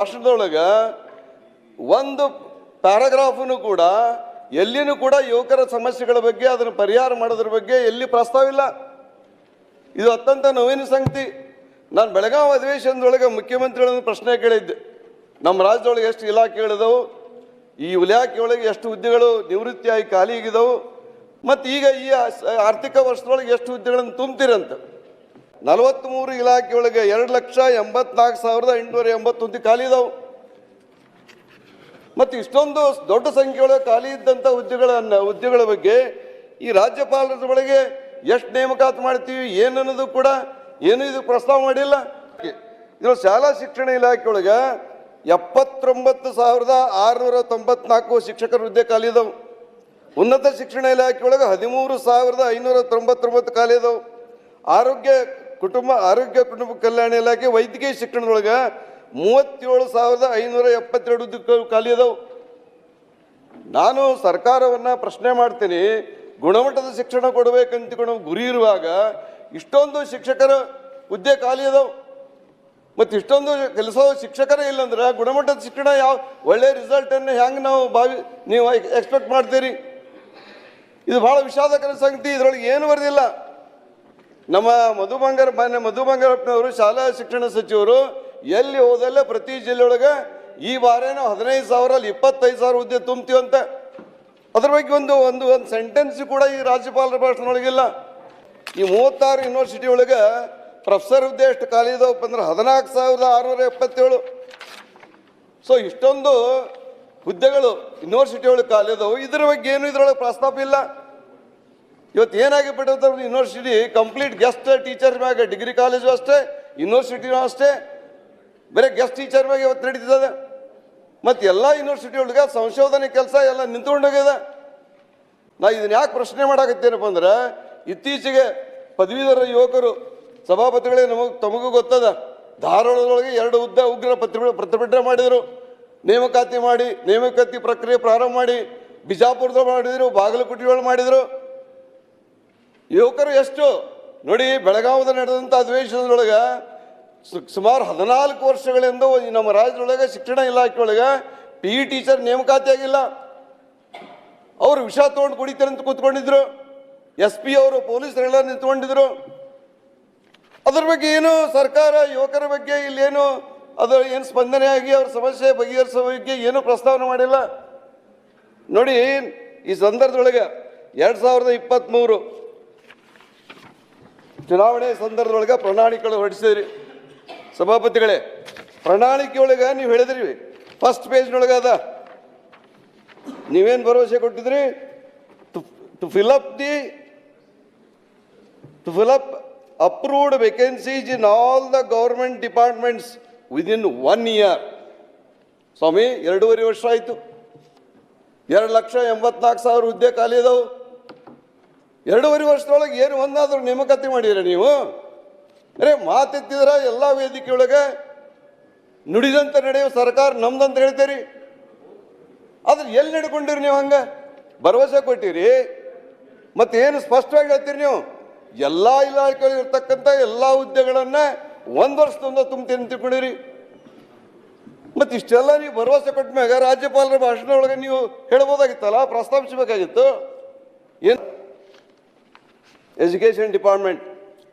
ಭಾಷಣದೊಳಗೆ ಒಂದು ಪ್ಯಾರಾಗ್ರಾಫನು ಕೂಡ ಎಲ್ಲಿನೂ ಕೂಡ ಯುವಕರ ಸಮಸ್ಯೆಗಳ ಬಗ್ಗೆ ಅದನ್ನು ಪರಿಹಾರ ಮಾಡೋದ್ರ ಬಗ್ಗೆ ಎಲ್ಲಿ ಪ್ರಸ್ತಾವ ಇಲ್ಲ. ಇದು ಅತ್ಯಂತ ನೋವಿನ ಸಂಗತಿ. ನಾನು ಬೆಳಗಾವಿ ಅಧಿವೇಶನದೊಳಗೆ ಮುಖ್ಯಮಂತ್ರಿಗಳನ್ನು ಪ್ರಶ್ನೆ ಕೇಳಿದ್ದೆ. ನಮ್ಮ ರಾಜ್ಯದೊಳಗೆ ಎಷ್ಟು ಇಲಾಖೆಗಳಿದವು ಈ ಇಲಾಖೆಯೊಳಗೆ ಎಷ್ಟು ಹುದ್ದೆಗಳು ನಿವೃತ್ತಿಯಾಗಿ ಖಾಲಿ ಆಗಿದಾವು? ಮತ್ತು ಈಗ ಈ ಆರ್ಥಿಕ ವರ್ಷದೊಳಗೆ ಎಷ್ಟು ಹುದ್ದೆಗಳನ್ನು ತುಂಬ್ತೀರಂತ? ನಲವತ್ತ್ಮೂರು ಇಲಾಖೆಯೊಳಗೆ ಎರಡು ಲಕ್ಷ ಎಂಬತ್ನಾಲ್ಕು ಸಾವಿರದ ಎಂಟುನೂರ ಎಂಬತ್ತೊಂದು ಖಾಲಿ ಇದಾವೆ. ಮತ್ತು ಇಷ್ಟೊಂದು ದೊಡ್ಡ ಸಂಖ್ಯೆಯೊಳಗೆ ಖಾಲಿ ಇದ್ದಂಥ ಹುದ್ದೆಗಳನ್ನು, ಹುದ್ದೆಗಳ ಬಗ್ಗೆ ಈ ರಾಜ್ಯಪಾಲರ ಒಳಗೆ ಎಷ್ಟು ನೇಮಕಾತಿ ಮಾಡ್ತೀವಿ, ಏನನ್ನೋದು ಕೂಡ ಏನು ಇದು ಪ್ರಸ್ತಾವ ಮಾಡಿಲ್ಲ. ಇದು ಶಾಲಾ ಶಿಕ್ಷಣ ಇಲಾಖೆಯೊಳಗೆ ಎಪ್ಪತ್ತೊಂಬತ್ತು ಸಾವಿರದ ಆರುನೂರ ತೊಂಬತ್ನಾಲ್ಕು ಶಿಕ್ಷಕರ ಹುದ್ದೆ ಖಾಲಿ ಇದಾವೆ. ಉನ್ನತ ಶಿಕ್ಷಣ ಇಲಾಖೆಯೊಳಗೆ ಹದಿಮೂರು ಸಾವಿರದ ಐನೂರ ತೊಂಬತ್ತೊಂಬತ್ತು ಖಾಲಿ ಇದಾವೆ. ಆರೋಗ್ಯ ಕುಟುಂಬ, ಆರೋಗ್ಯ, ಕುಟುಂಬ ಕಲ್ಯಾಣ ಇಲಾಖೆ, ವೈದ್ಯಕೀಯ ಶಿಕ್ಷಣದೊಳಗೆ ಮೂವತ್ತೇಳು ಸಾವಿರದ ಐನೂರ ಎಪ್ಪತ್ತೆರಡು ಖಾಲಿ ಅದಾವೆ. ನಾನು ಸರ್ಕಾರವನ್ನು ಪ್ರಶ್ನೆ ಮಾಡ್ತೀನಿ, ಗುಣಮಟ್ಟದ ಶಿಕ್ಷಣ ಕೊಡಬೇಕಂತ ಗುರಿ ಇರುವಾಗ ಇಷ್ಟೊಂದು ಶಿಕ್ಷಕರ ಹುದ್ದೆ ಖಾಲಿ ಅದಾವೆ. ಮತ್ತು ಇಷ್ಟೊಂದು ಕೆಲಸ ಶಿಕ್ಷಕರೇ ಇಲ್ಲಂದ್ರೆ ಗುಣಮಟ್ಟದ ಶಿಕ್ಷಣ ಯಾವ, ಒಳ್ಳೆ ರಿಸಲ್ಟನ್ನು ಹೆಂಗೆ ನಾವು ಭಾವಿ, ನೀವು ಎಕ್ಸ್ಪೆಕ್ಟ್ ಮಾಡ್ತೀರಿ? ಇದು ಭಾಳ ವಿಷಾದಕರ ಸಂಗತಿ, ಇದರೊಳಗೆ ಏನು ಬರೆದಿಲ್ಲ. ನಮ್ಮ ಮಧು ಬಂಗಾರ ಮಾನ್ಯ ಮಧು ಬಂಗಾರಪ್ಪನವರು ಶಾಲಾ ಶಿಕ್ಷಣ ಸಚಿವರು, ಎಲ್ಲಿ ಹೋದಲ್ಲ ಪ್ರತಿ ಜಿಲ್ಲೆಯೊಳಗೆ ಈ ವಾರ ನಾವು ಹದಿನೈದು ಸಾವಿರ ಅಲ್ಲಿ ಇಪ್ಪತ್ತೈದು ಸಾವಿರ ಹುದ್ದೆ ತುಂಬ್ತೀವಂತ. ಅದ್ರ ಬಗ್ಗೆ ಒಂದು ಒಂದು ಒಂದು ಸೆಂಟೆನ್ಸ್ ಕೂಡ ಈ ರಾಜ್ಯಪಾಲರ ಭಾಷಣದೊಳಗಿಲ್ಲ. ಈ ಮೂವತ್ತಾರು ಯೂನಿವರ್ಸಿಟಿ ಒಳಗೆ ಪ್ರೊಫೆಸರ್ ಹುದ್ದೆ ಎಷ್ಟು ಖಾಲಿ ಇದಾವಪ್ಪ ಅಂದ್ರೆ ಹದಿನಾಲ್ಕು ಸಾವಿರದ ಆರುನೂರ ಎಪ್ಪತ್ತೇಳು. ಸೊ ಇಷ್ಟೊಂದು ಹುದ್ದೆಗಳು ಯೂನಿವರ್ಸಿಟಿ ಒಳಗೆ ಖಾಲಿ ಇದಾವೆ. ಇದ್ರ ಬಗ್ಗೆ ಏನು ಇದ್ರೊಳಗೆ ಪ್ರಸ್ತಾಪ ಇಲ್ಲ. ಇವತ್ತು ಏನಾಗಿ ಬಿಟ್ಟದ ಯೂನಿವರ್ಸಿಟಿ ಕಂಪ್ಲೀಟ್ ಗೆಸ್ಟ್ ಟೀಚರ್ ಮ್ಯಾಗ ಡಿಗ್ರಿ ಕಾಲೇಜು ಅಷ್ಟೇ ಯೂನಿವರ್ಸಿಟಿನೂ ಅಷ್ಟೇ, ಬರೀ ಗೆಸ್ಟ್ ಟೀಚರ್ ಮ್ಯಾಗ ಇವತ್ತು ನಡೀತದೆ. ಮತ್ತು ಎಲ್ಲ ಯೂನಿವರ್ಸಿಟಿ ಒಳಗೆ ಸಂಶೋಧನೆ ಕೆಲಸ ಎಲ್ಲ ನಿಂತ್ಕೊಂಡೋಗ್ಯದ ನಾ ಇದನ್ನ ಯಾಕೆ ಪ್ರಶ್ನೆ ಮಾಡಾಕತ್ತೇನಪ್ಪ ಅಂದ್ರೆ, ಇತ್ತೀಚೆಗೆ ಪದವೀಧರ ಯುವಕರು, ಸಭಾಪತಿಗಳೇ ನಮಗೆ ತಮಗೂ ಗೊತ್ತದ, ಧಾರವಾಡದೊಳಗೆ ಎರಡು ಉದ್ದ ಉಗ್ರ ಪ್ರತಿಭಟನೆ ಪ್ರತಿಭಟನೆ ಮಾಡಿದರು. ನೇಮಕಾತಿ ಮಾಡಿ, ನೇಮಕಾತಿ ಪ್ರಕ್ರಿಯೆ ಪ್ರಾರಂಭ ಮಾಡಿ ಬಿಜಾಪುರದ ಮಾಡಿದರು, ಬಾಗಲಕೋಟೆಯೊಳಗೆ ಮಾಡಿದರು. ಯುವಕರು ಎಷ್ಟು? ನೋಡಿ ಬೆಳಗಾವದ ನಡೆದಂಥ ಅಧಿವೇಶನದೊಳಗೆ ಸುಮಾರು ಹದಿನಾಲ್ಕು ವರ್ಷಗಳಿಂದ ನಮ್ಮ ರಾಜ್ಯದೊಳಗೆ ಶಿಕ್ಷಣ ಇಲಾಖೆ ಒಳಗೆ ಪಿ ಇ ಟೀಚರ್ ನೇಮಕಾತಿ ಆಗಿಲ್ಲ ಅವರು ವಿಷ ತೊಗೊಂಡು ಕುಡಿತಾರೆ ಅಂತ ಕೂತ್ಕೊಂಡಿದ್ರು. ಎಸ್ ಪಿ ಅವರು, ಪೊಲೀಸರೆಲ್ಲ ನಿಂತ್ಕೊಂಡಿದ್ರು. ಅದ್ರ ಬಗ್ಗೆ ಏನು ಸರ್ಕಾರ, ಯುವಕರ ಬಗ್ಗೆ ಇಲ್ಲೇನು ಅದರ ಏನು ಸ್ಪಂದನೆ ಆಗಿ ಅವ್ರ ಸಮಸ್ಯೆ ಬಗೆಹರಿಸೋ ಬಗ್ಗೆ ಏನು ಪ್ರಸ್ತಾವನೆ ಮಾಡಿಲ್ಲ. ನೋಡಿ, ಈ ಸಂದರ್ಭದೊಳಗೆ ಎರಡು ಸಾವಿರದ ಇಪ್ಪತ್ತ್ಮೂರು ಚುನಾವಣೆ ಸಂದರ್ಭದೊಳಗೆ ಪ್ರಣಾಳಿಕೆಗಳು ಹೊರಡಿಸಿದ್ರಿ. ಸಭಾಪತಿಗಳೇ, ಪ್ರಣಾಳಿಕೆಯೊಳಗೆ ನೀವು ಹೇಳಿದ್ರಿ. ಫಸ್ಟ್ ಪೇಜ್ನೊಳಗೆ ಅದ. ನೀವೇನು ಭರವಸೆ ಕೊಟ್ಟಿದ್ರಿ? To fill up the to fill up approved vacancies in all the government departments within one year ಸ್ವಾಮಿ, ಎರಡೂವರೆ ವರ್ಷ ಆಯಿತು. ಎರಡು ಲಕ್ಷ ಎಂಬತ್ನಾಲ್ಕು ಸಾವಿರ ಹುದ್ದೆ ಖಾಲಿ ಇದಾವೆ ಎರಡೂವರೆ ವರ್ಷದೊಳಗೆ ಏನು ಒಂದಾದರೂ ನೇಮಕಾತಿ ಮಾಡಿರ ನೀವು? ಅರೆ, ಮಾತೆತ್ತಿದ್ರ ಎಲ್ಲ ವೇದಿಕೆಯೊಳಗೆ ನುಡಿದಂತೆ ನಡೆಯುವ ಸರ್ಕಾರ ನಮ್ದಂತ ಹೇಳ್ತೀರಿ. ಆದ್ರೆ ಎಲ್ಲಿ ನಡ್ಕೊಂಡಿರಿ ನೀವು ಹಂಗೆ? ಭರವಸೆ ಕೊಟ್ಟಿರಿ. ಮತ್ತೆ ಏನು ಸ್ಪಷ್ಟವಾಗಿ ಹೇಳ್ತೀರಿ ನೀವು? ಎಲ್ಲ ಇಲಾಖೆಗಳಿರ್ತಕ್ಕಂಥ ಎಲ್ಲ ಹುದ್ದೆಗಳನ್ನ ಒಂದು ವರ್ಷದಿಂದ ಅಂತ ತಿಳ್ಕೊಂಡಿರಿ ಮತ್ತೆ ಇಷ್ಟೆಲ್ಲ ನೀವು ಭರವಸೆ ಕೊಟ್ಟ ಮ್ಯಾಗ ರಾಜ್ಯಪಾಲರ ಭಾಷಣ ಒಳಗೆ ನೀವು ಹೇಳ್ಬೋದಾಗಿತ್ತಲ್ಲ, ಪ್ರಸ್ತಾಪಿಸಬೇಕಾಗಿತ್ತು. ಏನು education department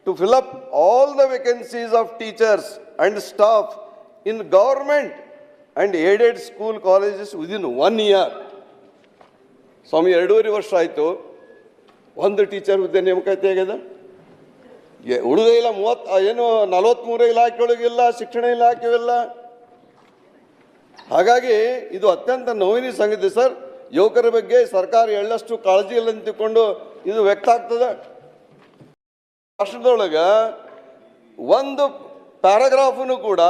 to fill up all the vacancies of teachers and staff in government and aided school colleges within one year. ಸ್ವಾಮಿ, ಎರಡೂವರೆ ವರ್ಷ ಆಯಿತು. ಒಂದು ಟೀಚರ್ ಹುದ್ದೆ ನೇಮಕಾತಿ ಆಗ್ಯದ? ಎ- ಉಳಿದ ಇಲ್ಲ, ಮೂವತ್ತು ಏನು ನಲವತ್ತ್ಮೂರು ಇಲಾಖೆಯೊಳಗಿಲ್ಲ ಶಿಕ್ಷಣ ಇಲಾಖೆವಿಲ್ಲ ಹಾಗಾಗಿ ಇದು ಅತ್ಯಂತ ನೋವಿನ ಸಂಗತಿ ಸರ್. ಯುವಕರ ಬಗ್ಗೆ ಸರ್ಕಾರ ಎಳ್ಳಷ್ಟು ಕಾಳಜಿ ಇಲ್ಲ ತಿಳ್ಕೊಂಡು ಇದು ವ್ಯಕ್ತ ಆಗ್ತದೆ. ರಾಷ್ಟ್ರದೊಳಗೆ ಒಂದು ಪ್ಯಾರಾಗ್ರಾಫನು ಕೂಡ,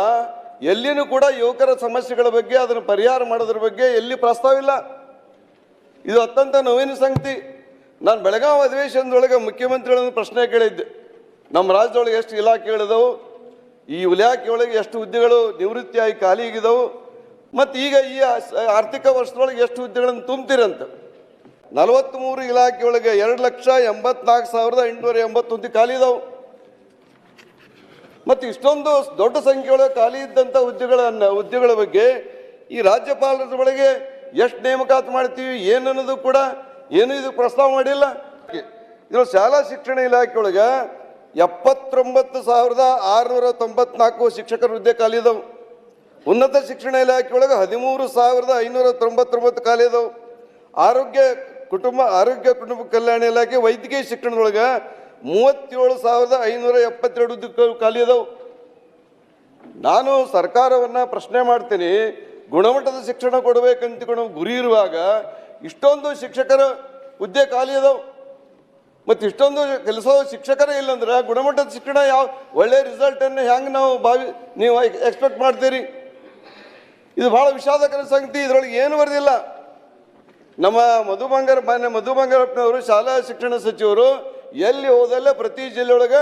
ಎಲ್ಲಿನೂ ಕೂಡ ಯುವಕರ ಸಮಸ್ಯೆಗಳ ಬಗ್ಗೆ, ಅದನ್ನು ಪರಿಹಾರ ಮಾಡೋದ್ರ ಬಗ್ಗೆ ಎಲ್ಲಿ ಪ್ರಸ್ತಾವ ಇಲ್ಲ. ಇದು ಅತ್ಯಂತ ನೋವಿನ ಸಂಗತಿ. ನಾನು ಬೆಳಗಾವಿ ಅಧಿವೇಶನದೊಳಗೆ ಮುಖ್ಯಮಂತ್ರಿಗಳನ್ನು ಪ್ರಶ್ನೆ ಕೇಳಿದ್ದೆ. ನಮ್ಮ ರಾಜ್ಯದೊಳಗೆ ಎಷ್ಟು ಇಲಾಖೆಗಳಿದವು ಈ ಇಲಾಖೆಯೊಳಗೆ ಎಷ್ಟು ಹುದ್ದೆಗಳು ನಿವೃತ್ತಿಯಾಗಿ ಖಾಲಿ ಆಗಿದಾವು, ಮತ್ತು ಈಗ ಈ ಆರ್ಥಿಕ ವರ್ಷದೊಳಗೆ ಎಷ್ಟು ಹುದ್ದೆಗಳನ್ನು ತುಂಬ್ತೀರಂತ. ನಲವತ್ತ್ಮೂರು ಇಲಾಖೆಯೊಳಗೆ ಎರಡು ಲಕ್ಷ ಎಂಬತ್ನಾಲ್ಕು ಸಾವಿರದ ಎಂಟುನೂರ ಎಂಬತ್ತೊಂದು ಖಾಲಿ ಇದಾವೆ. ಮತ್ತು ಇಷ್ಟೊಂದು ದೊಡ್ಡ ಸಂಖ್ಯೆಯೊಳಗೆ ಖಾಲಿ ಇದ್ದಂಥ ಹುದ್ದೆಗಳನ್ನು, ಹುದ್ದೆಗಳ ಬಗ್ಗೆ ಈ ರಾಜ್ಯಪಾಲರ ಒಳಗೆ ಎಷ್ಟು ನೇಮಕಾತಿ ಮಾಡ್ತೀವಿ, ಏನನ್ನೋದು ಕೂಡ ಏನು ಇದು ಪ್ರಸ್ತಾವ ಮಾಡಿಲ್ಲ. ಇದು ಶಾಲಾ ಶಿಕ್ಷಣ ಇಲಾಖೆಯೊಳಗೆ ಎಪ್ಪತ್ತೊಂಬತ್ತು ಸಾವಿರದ ಆರುನೂರ ತೊಂಬತ್ನಾಲ್ಕು ಶಿಕ್ಷಕರ ಹುದ್ದೆ ಖಾಲಿ ಇದಾವೆ. ಉನ್ನತ ಶಿಕ್ಷಣ ಇಲಾಖೆಯೊಳಗೆ ಹದಿಮೂರು ಸಾವಿರದ ಐನೂರ ತೊಂಬತ್ತೊಂಬತ್ತು ಖಾಲಿ ಇದಾವೆ. ಆರೋಗ್ಯ ಕುಟುಂಬ, ಆರೋಗ್ಯ, ಕುಟುಂಬ ಕಲ್ಯಾಣ ಇಲಾಖೆ ವೈದ್ಯಕೀಯ ಶಿಕ್ಷಣದೊಳಗೆ ಮೂವತ್ತೇಳು ಸಾವಿರದ ಐನೂರ ಎಪ್ಪತ್ತೆರಡು ಖಾಲಿ ಅದಾವೆ. ನಾನು ಸರ್ಕಾರವನ್ನು ಪ್ರಶ್ನೆ ಮಾಡ್ತೀನಿ, ಗುಣಮಟ್ಟದ ಶಿಕ್ಷಣ ಕೊಡಬೇಕಂತ ಗುರಿ ಇರುವಾಗ ಇಷ್ಟೊಂದು ಶಿಕ್ಷಕರ ಹುದ್ದೆ ಖಾಲಿ ಅದಾವೆ. ಮತ್ತು ಇಷ್ಟೊಂದು ಕೆಲಸ ಶಿಕ್ಷಕರೇ ಇಲ್ಲಂದ್ರೆ ಗುಣಮಟ್ಟದ ಶಿಕ್ಷಣ ಯಾವ, ಒಳ್ಳೆ ರಿಸಲ್ಟನ್ನು ಹೆಂಗೆ ನಾವು ಭಾವಿ, ನೀವು ಎಕ್ಸ್ಪೆಕ್ಟ್ ಮಾಡ್ತೀರಿ? ಇದು ಭಾಳ ವಿಷಾದಕರ ಸಂಗತಿ, ಇದರೊಳಗೆ ಏನು ಬರೆದಿಲ್ಲ. ನಮ್ಮ ಮಧು ಬಂಗಾರ ಮಾನ್ಯ ಮಧು ಬಂಗಾರಪ್ಪನವರು ಶಾಲಾ ಶಿಕ್ಷಣ ಸಚಿವರು, ಎಲ್ಲಿ ಹೋದಲ್ಲ ಪ್ರತಿ ಜಿಲ್ಲೆಯೊಳಗೆ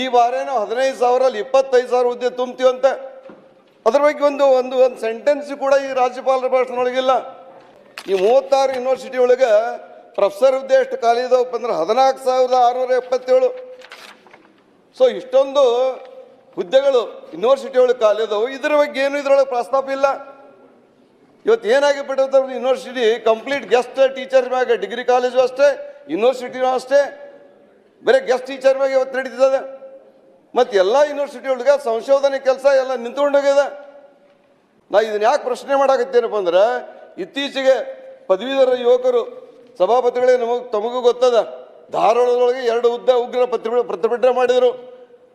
ಈ ಬಾರೇನೋ ಹದಿನೈದು ಸಾವಿರ ಅಲ್ಲಿ ಇಪ್ಪತ್ತೈದು ಸಾವಿರ ಹುದ್ದೆ ತುಂಬ್ತೀವಂತ ಅದ್ರ ಬಗ್ಗೆ ಒಂದು ಒಂದು ಒಂದು ಸೆಂಟೆನ್ಸ್ ಕೂಡ ಈ ರಾಜ್ಯಪಾಲರ ಭಾಷಣದೊಳಗಿಲ್ಲ. ಈ ಮೂವತ್ತಾರು ಯೂನಿವರ್ಸಿಟಿ ಒಳಗೆ ಪ್ರೊಫೆಸರ್ ಹುದ್ದೆ ಎಷ್ಟು ಖಾಲಿ ಇದಾವಪ್ಪ ಅಂದ್ರೆ ಹದಿನಾಲ್ಕು ಸಾವಿರದ ಆರುನೂರ ಎಪ್ಪತ್ತೇಳು. ಸೊ ಇಷ್ಟೊಂದು ಹುದ್ದೆಗಳು ಯೂನಿವರ್ಸಿಟಿ ಒಳಗೆ ಖಾಲಿ ಇದಾವೆ. ಇದ್ರ ಬಗ್ಗೆ ಏನು ಇದ್ರೊಳಗೆ ಪ್ರಸ್ತಾಪ ಇಲ್ಲ. ಇವತ್ತು ಏನಾಗಿ ಬಿಟ್ಟದ ಯೂನಿವರ್ಸಿಟಿ ಕಂಪ್ಲೀಟ್ ಗೆಸ್ಟ್ ಟೀಚರ್ ಮ್ಯಾಗ ಡಿಗ್ರಿ ಕಾಲೇಜು ಅಷ್ಟೇ ಯೂನಿವರ್ಸಿಟಿನೂ ಅಷ್ಟೇ, ಬರೀ ಗೆಸ್ಟ್ ಟೀಚರ್ ಮ್ಯಾಗ ಇವತ್ತು ನಡೀತದೆ ಮತ್ತು ಎಲ್ಲ ಯೂನಿವರ್ಸಿಟಿ ಒಳಗೆ ಸಂಶೋಧನೆ ಕೆಲಸ ಎಲ್ಲ ನಿಂತ್ಕೊಂಡೋಗಿದೆ. ನಾ ಇದನ್ನ ಯಾಕೆ ಪ್ರಶ್ನೆ ಮಾಡಾಕತ್ತೇನಪ್ಪ ಅಂದ್ರೆ, ಇತ್ತೀಚೆಗೆ ಪದವೀಧರ ಯುವಕರು, ಸಭಾಪತಿಗಳೇ ನಮಗೆ, ತಮಗೂ ಗೊತ್ತದ, ಧಾರವಾಡದೊಳಗೆ ಎರಡು ಉದ್ದ ಉಗ್ರ ಪ್ರತಿಭಟನೆ ಪ್ರತಿಭಟನೆ ಮಾಡಿದರು.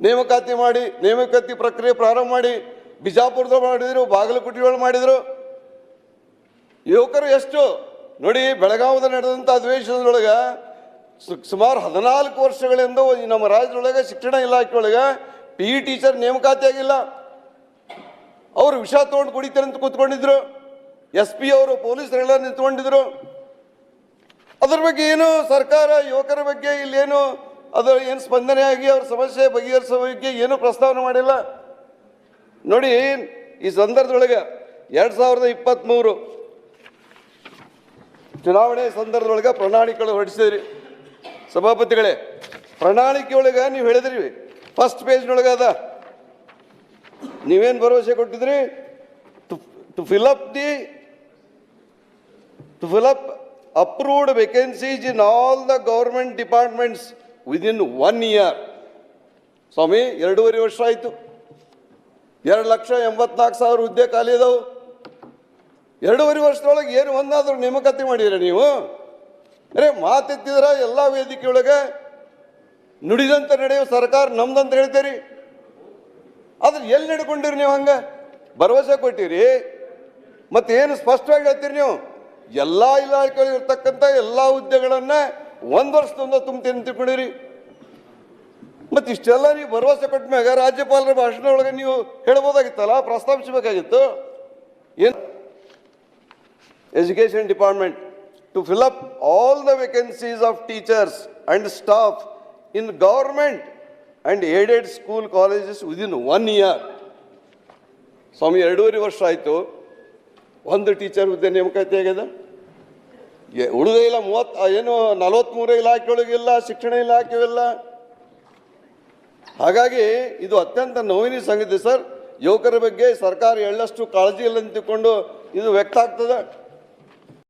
ನೇಮಕಾತಿ ಮಾಡಿ, ನೇಮಕಾತಿ ಪ್ರಕ್ರಿಯೆ ಪ್ರಾರಂಭ ಮಾಡಿ ಬಿಜಾಪುರದ ಮಾಡಿದರು ಬಾಗಲಕೋಟೆ ಮಾಡಿದರು. ಯುವಕರು ಎಷ್ಟು? ನೋಡಿ ಬೆಳಗಾವದ ನಡೆದಂಥ ಅಧಿವೇಶನದೊಳಗೆ ಸುಮಾರು ಹದಿನಾಲ್ಕು ವರ್ಷಗಳಿಂದ ನಮ್ಮ ರಾಜ್ಯದೊಳಗೆ ಶಿಕ್ಷಣ ಇಲಾಖೆ ಒಳಗೆ ಪಿ ಇ ಟೀಚರ್ ನೇಮಕಾತಿ ಆಗಿಲ್ಲ ಅವರು ವಿಷ ತೊಗೊಂಡು ಕುಡಿತಾರೆ ಅಂತ ಕೂತ್ಕೊಂಡಿದ್ರು. ಎಸ್ ಪಿ ಅವರು ಪೊಲೀಸರೆಲ್ಲ ನಿಂತ್ಕೊಂಡಿದ್ರು. ಅದ್ರ ಬಗ್ಗೆ ಏನು ಸರ್ಕಾರ, ಯುವಕರ ಬಗ್ಗೆ ಇಲ್ಲೇನು? ಅದರ ಏನು ಸ್ಪಂದನೆ ಆಗಿ ಅವ್ರ ಸಮಸ್ಯೆ ಬಗೆಹರಿಸೋ ಬಗ್ಗೆ ಏನು ಪ್ರಸ್ತಾವನೆ ಮಾಡಿಲ್ಲ. ನೋಡಿ, ಈ ಸಂದರ್ಭದೊಳಗೆ ಎರಡು ಸಾವಿರದ ಇಪ್ಪತ್ತ್ಮೂರು ಚುನಾವಣೆ ಸಂದರ್ಭದೊಳಗೆ ಪ್ರಣಾಳಿಕೆಗಳು ಹೊರಡಿಸಿದ್ರಿ. ಸಭಾಪತಿಗಳೇ, ಪ್ರಣಾಳಿಕೆ ಒಳಗೆ ನೀವು ಹೇಳಿದ್ರಿ. ಫಸ್ಟ್ ಪೇಜ್ನೊಳಗೆ ಅದ. ನೀವೇನು ಭರವಸೆ ಕೊಟ್ಟಿದ್ರಿ? To to fill up the to fill up approved vacancies in all the government departments within one year ಸ್ವಾಮಿ, ಎರಡೂವರೆ ವರ್ಷ ಆಯಿತು. ಎರಡು ಲಕ್ಷ ಎಂಬತ್ನಾಲ್ಕು ಸಾವಿರ ಹುದ್ದೆ ಖಾಲಿ ಇದಾವೆ. ಎರಡೂವರೆ ವರ್ಷದೊಳಗೆ ಏನು ಒಂದಾದರೂ ನೇಮಕಾತಿ ಮಾಡಿದ್ರೆ ನೀವು? ಅರೆ, ಮಾತೆತ್ತಿದ್ರ ಎಲ್ಲ ವೇದಿಕೆಯೊಳಗೆ ನುಡಿದಂತೆ ನಡೆಯುವ ಸರ್ಕಾರ ನಮ್ದಂತ ಹೇಳ್ತೀರಿ. ಆದ್ರೆ ಎಲ್ಲಿ ನಡ್ಕೊಂಡಿರಿ ನೀವು ಹಂಗೆ? ಭರವಸೆ ಕೊಟ್ಟಿರಿ. ಮತ್ತೆ ಏನು ಸ್ಪಷ್ಟವಾಗಿ ಹೇಳ್ತೀರಿ ನೀವು? ಎಲ್ಲ ಇಲಾಖೆಗಳಿರ್ತಕ್ಕಂಥ ಎಲ್ಲ ಹುದ್ದೆಗಳನ್ನ ಒಂದು ವರ್ಷದಿಂದ ತುಂಬ್ತೀನಿ ತಿಳ್ಕೊಂಡಿರಿ. ಮತ್ತೆ ಇಷ್ಟೆಲ್ಲ ನೀವು ಭರವಸೆ ಕೊಟ್ಟ ಮ್ಯಾಗ ರಾಜ್ಯಪಾಲರ ಭಾಷಣ ಒಳಗೆ ನೀವು ಹೇಳ್ಬೋದಾಗಿತ್ತಲ್ಲ, ಪ್ರಸ್ತಾಪಿಸಬೇಕಾಗಿತ್ತು. ಏನು education department to fill up all the vacancies of teachers and staff in government and aided school colleges within one year. ಸ್ವಾಮಿ, ಎರಡೂವರೆ ವರ್ಷ ಆಯಿತು. ಒಂದು ಟೀಚರ್ ಹುದ್ದೆ ನೇಮಕಾತಿ ಆಗ್ಯದ? ಉಳಿದೇ ಇಲ್ಲ ಮೂವತ್ತು ಏನು ನಲವತ್ತ್ಮೂರು ಇಲಾಖೆ ಒಳಗಿಲ್ಲ ಶಿಕ್ಷಣ ಇಲಾಖೆ ಇಲ್ಲ ಹಾಗಾಗಿ ಇದು ಅತ್ಯಂತ ನೋವಿನ ಸಂಗತಿ ಸರ್. ಯುವಕರ ಬಗ್ಗೆ ಸರ್ಕಾರ ಎಳ್ಳಷ್ಟು ಕಾಳಜಿ ಇಲ್ಲ ಅಂತ ತಿಳ್ಕೊಂಡು ಇದು ವ್ಯಕ್ತ ಆಗ್ತದೆ.